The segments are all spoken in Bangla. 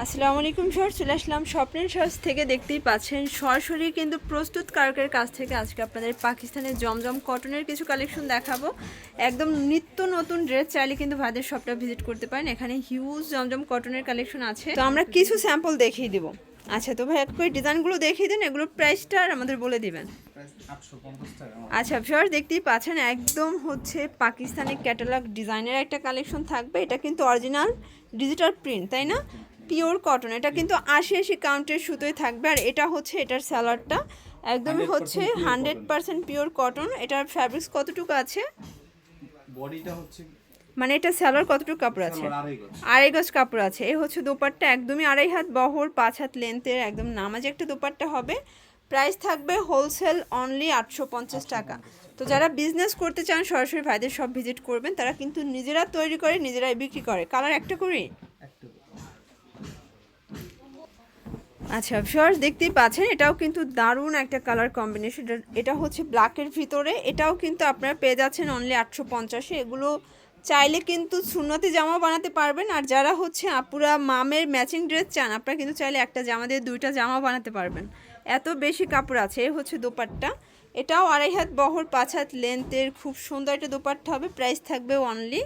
আসসালামু আলাইকুম স্যার চলে আসলাম স্বপ্নের সস থেকে। দেখতেই পাচ্ছেন, সরাসরি কিন্তু প্রস্তুত কারকের কাছ থেকে আজকে আপনাদের পাকিস্তানের জমজম কটনের কিছু কালেকশন দেখাবো। একদম নিত্য নতুন ড্রেস চাইলে কিন্তু ভাইদের শপটা ভিজিট করতে পারেন। এখানে হিউজ জমজম কটনের কালেকশন আছে। তো আমরা কিছু স্যাম্পল দেখিয়ে দেবো। আচ্ছা তো ভাই, এক করে ডিজাইনগুলো দেখিয়ে দিন, এগুলোর প্রাইসটা আর আমাদের বলে দিবেন। আচ্ছা ভিউয়ার দেখতেই পাচ্ছেন, একদম হচ্ছে পাকিস্তানি ক্যাটালগ ডিজাইনের একটা কালেকশন থাকবে। এটা কিন্তু অরিজিনাল ডিজিটাল প্রিন্ট তাই না? পিওর কটন এটা কিন্তু আশি আশি কাউন্টের সুতোই থাকবে আর এটা হচ্ছে এটার স্যালাডটা একদমই হচ্ছে হান্ড্রেড। পার্সেন্ট পিওর কটন এটার ফ্যাব্রিক্স কতটুকু আছে? বডিটা হচ্ছে মানে এটা স্যালার কতটুকু কাপড় আছে? আড়াই গজ। কাপড় আছে। এই হচ্ছে দোপাট্টা একদমই আড়াই হাত বহর পাঁচ হাত লেন্থের একদম নামাজে একটা দোপাট্টা হবে। প্রাইস থাকবে হোলসেল অনলি আটশো পঞ্চাশ টাকা। তো যারা বিজনেস করতে চান সরাসরি ভাইদের সব ভিজিট করবেন। তারা কিন্তু নিজেরা তৈরি করে নিজেরাই বিক্রি করে। কালার একটা করি একটা আচ্ছা ভিউয়ার্স দেখতেই পাচ্ছেন, এটাও কিন্তু দারুণ একটা কালার কম্বিনেশন এটা হচ্ছে ব্ল্যাকের ভিতরে। এটাও কিন্তু আপনারা পেয়ে যাচ্ছেন অনলি আটশো পঞ্চাশে। এগুলো চাইলে কিন্তু সুন্নতি জামা বানাতে পারবেন। আর যারা হচ্ছে আপুরা মামের ম্যাচিং ড্রেস চান, আপনারা কিন্তু চাইলে একটা জামা দিয়ে দুইটা জামা বানাতে পারবেন। এত বেশি কাপড় আছে, এই হচ্ছে দোপাট্টা। এটাও আড়াই হাত বহর, পাঁচ হাত লেন্থের খুব সুন্দর একটা দোপাট্টা হবে। প্রাইস থাকবে অনলি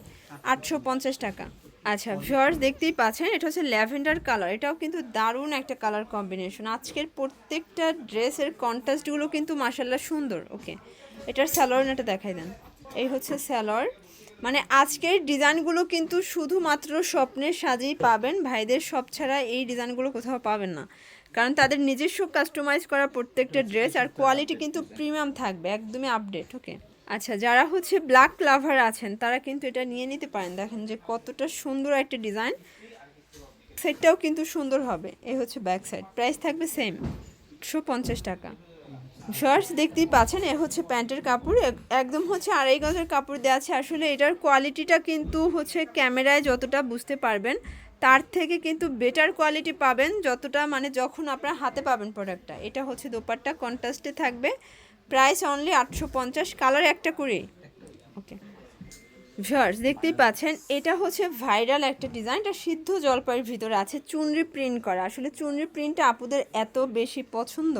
আটশো পঞ্চাশ টাকা। আচ্ছা ভিউয়ার্স দেখতেই পাচ্ছেন এটা হচ্ছে ল্যাভেন্ডার কালার। এটাও কিন্তু দারুণ একটা কালার কম্বিনেশন আজকের প্রত্যেকটা ড্রেসের কন্ট্রাস্টগুলো কিন্তু মাসাল্লাহ সুন্দর। ওকে এটার স্যালোয়ার এটা দেখাই দেন। এই হচ্ছে স্যালোয়ার মানে আজকের ডিজাইনগুলো কিন্তু শুধুমাত্র স্বপ্নের সাজেই পাবেন ভাইদের সব ছাড়া এই ডিজাইনগুলো কোথাও পাবেন না। কারণ তাদের নিজস্ব কাস্টমাইজ করা প্রত্যেকটা ড্রেস আর কোয়ালিটি কিন্তু প্রিমিয়াম থাকবে একদমই আপডেট ওকে আচ্ছা যারা হচ্ছে ব্ল্যাক লাভার আছেন, তারা কিন্তু এটা নিয়ে নিতে পারেন। দেখেন যে কতটা সুন্দর একটা ডিজাইন সেটটাও কিন্তু সুন্দর হবে। এই হচ্ছে ব্যাক সাইড প্রাইস থাকবে সেম একশো পঞ্চাশ টাকা। শর্টস দেখতেই পাচ্ছেন, এ হচ্ছে প্যান্টের কাপড়। একদম হচ্ছে আড়াই গজের কাপড় দেওয়া আছে। আসলে এটার কোয়ালিটিটা কিন্তু হচ্ছে ক্যামেরায় যতটা বুঝতে পারবেন, তার থেকে কিন্তু বেটার কোয়ালিটি পাবেন, যতটা মানে যখন আপনার হাতে পাবেন প্রোডাক্টটা এটা হচ্ছে দোপাট্টা কন্ট্রাস্টে থাকবে। প্রাইস অনলি আটশো পঞ্চাশ, কালার একটা করে ওকে। ভিউয়ার্স, দেখতেই পাচ্ছেন, এটা হচ্ছে ভাইরাল একটা ডিজাইন, এটা সিদ্ধ জলপাইয়ের ভিতরে আছে, চুনরি প্রিন্ট করা। আসলে চুনরি প্রিন্টটা আপুদের এত বেশি পছন্দ।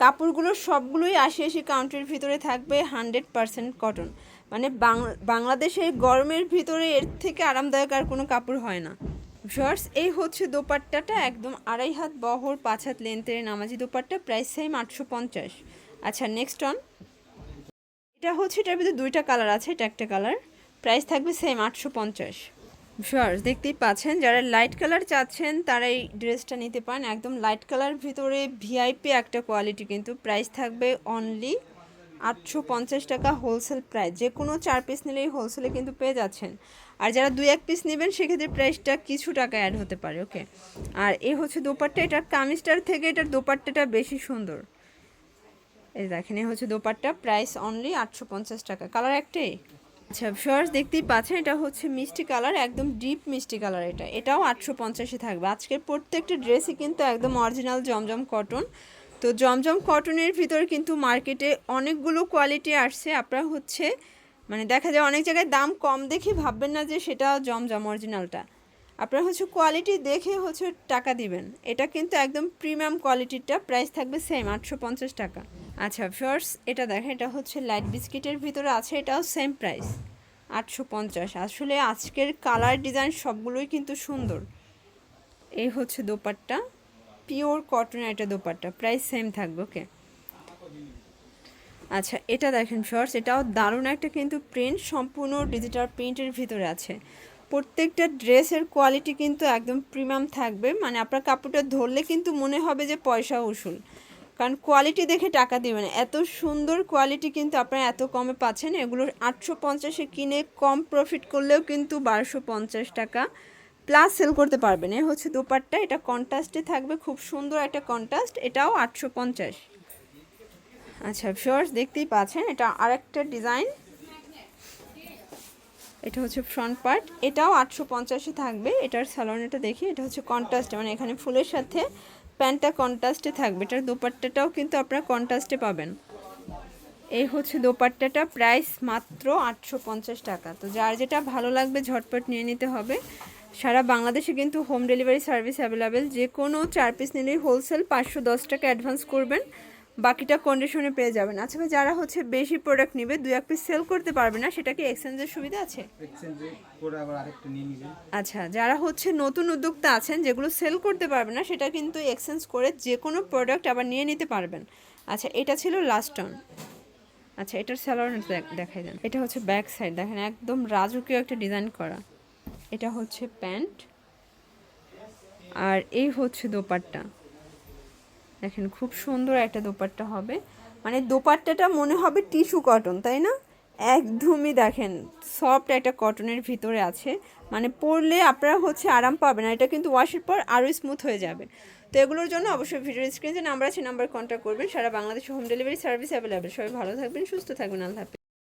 কাপড়গুলো সবগুলোই আশি আশি কাউন্টের ভিতরে থাকবে, হান্ড্রেড পারসেন্ট কটন। মানে বাংলাদেশের গরমের ভিতরে এর থেকে আরামদায়ক আর কোনো কাপড় হয় না। ভিউয়ার্স, এই হচ্ছে দোপাট্টাটা, একদম আড়াই হাত বহর, পাঁচ হাত লেন্থের নামাজি দোপাট্টা, প্রাইস সেম আটশো পঞ্চাশ। আচ্ছা নেক্সট অন এটা হচ্ছে, এটার ভিতরে দুইটা কালার আছে, এটা একটা কালার প্রাইস থাকবে সেম আটশো পঞ্চাশ। ভিউয়ার্স দেখতেই পাচ্ছেন, যারা লাইট কালার চাচ্ছেন, তারা এই ড্রেসটা নিতে পারেন। একদম লাইট কালার ভিতরে ভিআইপি একটা কোয়ালিটি কিন্তু প্রাইস থাকবে অনলি আটশো পঞ্চাশ টাকা হোলসেল প্রাইস যে কোনো চার পিস নিলেই হোলসেলে কিন্তু পেয়ে যাচ্ছেন। আর যারা দুই এক পিস নেবেন, সেক্ষেত্রে প্রাইসটা কিছু টাকা অ্যাড হতে পারে ওকে আর এ হচ্ছে দোপাট্টা, এটার কামিজটার থেকে এটার দোপাট্টাটা বেশি সুন্দর। এই দেখেন এই হচ্ছে দোপাট্টা। প্রাইস অনলি আটশো পঞ্চাশ টাকা। কালার একটাই আচ্ছা শর্টস দেখতেই পাচ্ছেন, এটা হচ্ছে মিষ্টি কালার একদম ডিপ মিষ্টি কালার এটা। এটাও আটশো পঞ্চাশে থাকবে। আজকের প্রত্যেকটা ড্রেসই কিন্তু একদম অরিজিনাল জমজম কটন তো জমজম কটনের ভিতরে কিন্তু মার্কেটে অনেকগুলো কোয়ালিটি আসছে। আপনারা হচ্ছে মানে দেখা যায় অনেক জায়গায় দাম কম দেখে ভাববেন না যে সেটা জমজম অরিজিনালটা আপনারা হচ্ছে কোয়ালিটি দেখে হচ্ছে টাকা দিবেন। এটা কিন্তু একদম প্রিমিয়াম কোয়ালিটিটা প্রাইস থাকবে সেম আটশো পঞ্চাশ টাকা। আচ্ছা ফার্স্ট এটা দেখেন, এটা হচ্ছে লাইট বিস্কিটের ভিতরে আছে, এটাও সেম প্রাইস আটশো পঞ্চাশ। আসলে আজকের কালার ডিজাইন সবগুলোই কিন্তু সুন্দর। এই হচ্ছে দোপাট্টা পিওর কটনের এটা দোপাট্টা প্রাইস সেম থাকবে ওকে আচ্ছা এটা দেখেন শর্টস এটাও দারুণ একটা কিন্তু প্রিন্ট সম্পূর্ণ ডিজিটাল প্রিন্টের ভিতরে আছে। প্রত্যেকটা ড্রেসের কোয়ালিটি কিন্তু একদম প্রিমিয়াম থাকবে মানে আপনার কাপড়টা ধরলে কিন্তু মনে হবে যে পয়সা উসুল। কারণ কোয়ালিটি দেখে টাকা দিবেন এত সুন্দর কোয়ালিটি কিন্তু আপনারা এত কমে পাচ্ছেন এগুলোর আটশো পঞ্চাশে কিনে কম প্রফিট করলেও কিন্তু বারোশো পঞ্চাশ টাকা প্লাস সেল করতে পারবেন। এ হচ্ছে দোপাট্টা, এটা কন্ট্রাস্টে থাকবে, খুব সুন্দর একটা কন্ট্রাস্ট এটাও আটশো পঞ্চাশ। আচ্ছা ফিওর্স দেখতেই পাচ্ছেন, এটা আরেকটা ডিজাইন এটা হচ্ছে ফ্রন্ট পার্ট এটাও আটশো পঞ্চাশে থাকবে, এটার স্যালোনেটা দেখি, এটা হচ্ছে কন্ট্রাস্টে মানে এখানে ফুলের সাথে প্যান্টটা কন্ট্রাস্টে থাকবে, এটার দোপাট্টাটাও কিন্তু আপনারা কন্ট্রাস্টে পাবেন। এই হচ্ছে দোপাট্টাটা, প্রাইস মাত্র আটশো পঞ্চাশ টাকা। তো যার যেটা ভালো লাগবে ঝটপট নিয়ে নিতে হবে। সারা বাংলাদেশে কিন্তু হোম ডেলিভারি সার্ভিস অ্যাভেলেবেল, যে কোনো চার পিস নিলেই হোলসেল পাঁচশো দশ টাকা অ্যাডভান্স করবেন। বাকিটা কন্ডিশনে পেয়ে যাবেন। আচ্ছা ভাই যারা হচ্ছে বেশি প্রোডাক্ট নেবে দুই এক পিস সেল করতে পারবে না সেটা কি এক্সচেঞ্জের সুবিধা আছে? এক্সচেঞ্জ করে আবার আরেকটা নিয়ে নিবেন আচ্ছা যারা হচ্ছে নতুন উদ্যোক্তা আছেন যেগুলো সেল করতে পারবে না সেটা কিন্তু এক্সচেঞ্জ করে যে কোনো প্রোডাক্ট আবার নিয়ে নিতে পারবেন। আচ্ছা এটা ছিল লাস্ট টার্ন আচ্ছা এটার স্যালোয়ার দেখাই দেন। এটা হচ্ছে ব্যাক সাইড দেখেন একদম রাজকীয় একটা ডিজাইন করা। এটা হচ্ছে প্যান্ট। আর এই হচ্ছে দোপাট্টা। দেখেন খুব সুন্দর একটা দোপাট্টা হবে। মানে দোপাট্টাটা মনে হবে টিস্যু কটন, তাই না? একদমই দেখেন সফট একটা কটনের ভিতরে আছে। মানে পরলে আপনারা হচ্ছে আরাম পাবেন আর এটা কিন্তু ওয়াশের পর আরও স্মুথ হয়ে যাবে। তো এগুলোর জন্য অবশ্যই ভিডিওর স্ক্রিনে নাম্বার আছে, নাম্বার কন্ট্যাক্ট করবেন। সারা বাংলাদেশে হোম ডেলিভারি সার্ভিস অ্যাভেলেবেল সবাই ভালো থাকবেন, সুস্থ থাকবেন। আল্লাহ